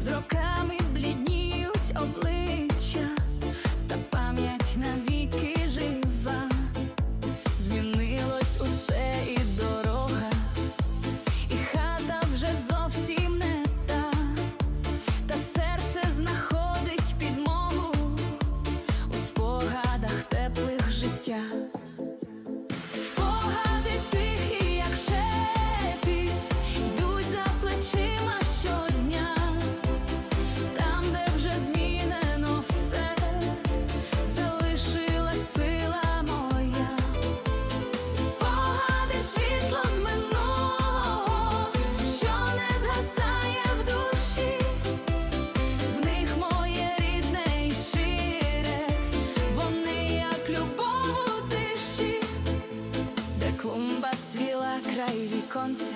Zrokę віконця,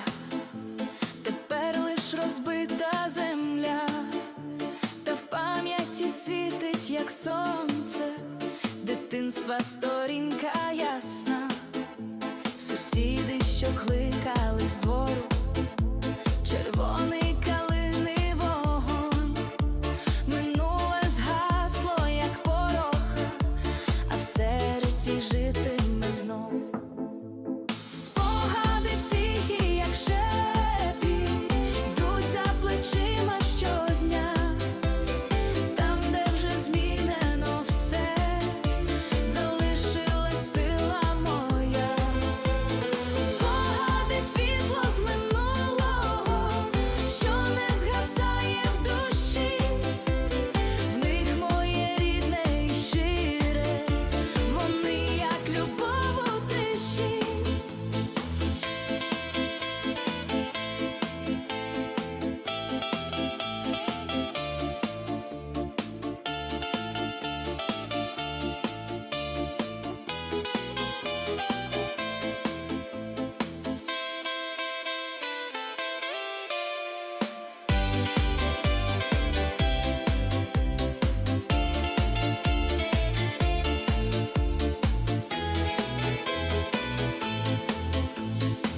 тепер лиш розбита земля, та в пам'яті світить, як сонце, дитинства сторінка ясна, сусіди, що кликали з двору, червоний калини вогонь, минуле згасло, як порох, а в серці жив.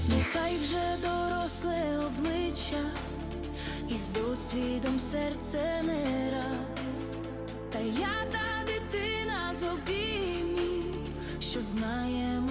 Нехай вже доросле обличчя, і з досвідом серце не раз, та я та дитина з обіймів, що знаємо